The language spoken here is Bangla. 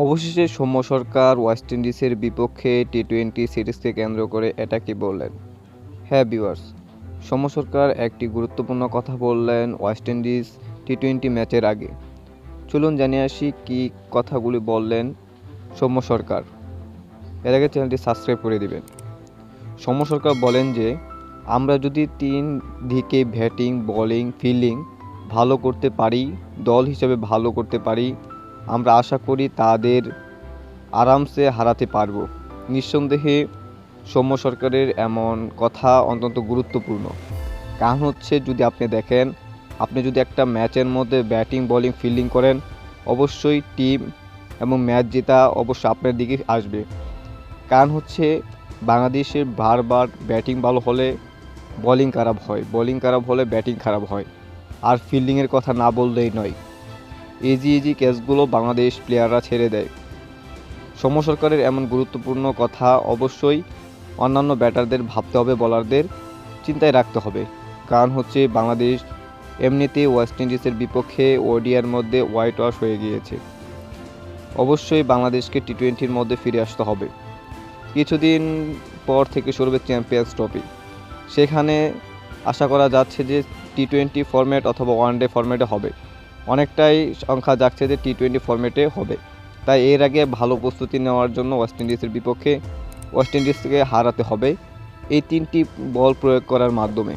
অবশেষে সৌম্য সরকার ওয়েস্ট ইন্ডিজের বিপক্ষে টি টোয়েন্টি সিরিজকে কেন্দ্র করে এটা কি বললেন। হ্যাঁ ভিউয়ার্স, সৌম্য সরকার একটি গুরুত্বপূর্ণ কথা বললেন ওয়েস্ট ইন্ডিজ টি টোয়েন্টি ম্যাচের আগে। চলুন জানিয়ে আসি কী কথাগুলি বললেন সৌম্য সরকার। এর আগে চ্যানেলটি সাবস্ক্রাইব করে দিবেন। সৌম্য সরকার বলেন যে, আমরা যদি তিন দিকে ব্যাটিং, বলিং, ফিল্ডিং ভালো করতে পারি, দল হিসেবে ভালো করতে পারি আমরা আশা করি তাদের আরামসে হারাতে পারব। নিঃসন্দেহে সৌম্য সরকারের এমন কথা অত্যন্ত গুরুত্বপূর্ণ। কারণ হচ্ছে যদি আপনি দেখেন, আপনি যদি একটা ম্যাচের মধ্যে ব্যাটিং, বোলিং, ফিল্ডিং করেন, অবশ্যই টিম এবং ম্যাচ জেতা অবশ্যই আপনার দিকে আসবে। কারণ হচ্ছে বাংলাদেশের বারবার ব্যাটিং ভালো হলে বোলিং খারাপ হয়, বোলিং খারাপ হলে ব্যাটিং খারাপ হয়। আর ফিল্ডিংয়ের কথা না বললেই নয়। ইজি ইজি ক্যাচগুলো বাংলাদেশ প্লেয়াররা ছেড়ে দেয়। সৌম্য সরকারের এমন গুরুত্বপূর্ণ কথা অবশ্যই অন্যান্য ব্যাটারদের ভাবতে হবে বলারদের চিন্তায় রাখতে হবে। কারণ হচ্ছে বাংলাদেশ এমনিতেই ওয়েস্ট ইন্ডিজের বিপক্ষে ওডিআর মধ্যে হোয়াইট ওয়াশ হয়ে গিয়েছে। অবশ্যই বাংলাদেশকে টি টোয়েন্টির মধ্যে ফিরে আসতে হবে। কিছুদিন পর থেকে শুরু হবে চ্যাম্পিয়ন্স ট্রফি সেখানে আশা করা যাচ্ছে যে টি টোয়েন্টি ফরম্যাট অথবা ওয়ান ডে ফরম্যাটে হবে। অনেকটাই সংখ্যা যাচ্ছে যে টি টোয়েন্টি ফর্মেটে হবে। তাই এর আগে ভালো প্রস্তুতি নেওয়ার জন্য ওয়েস্ট ইন্ডিজের বিপক্ষে ওয়েস্ট ইন্ডিজকে হারাতে হবে। এই তিনটি বল প্রয়োগ করার মাধ্যমে।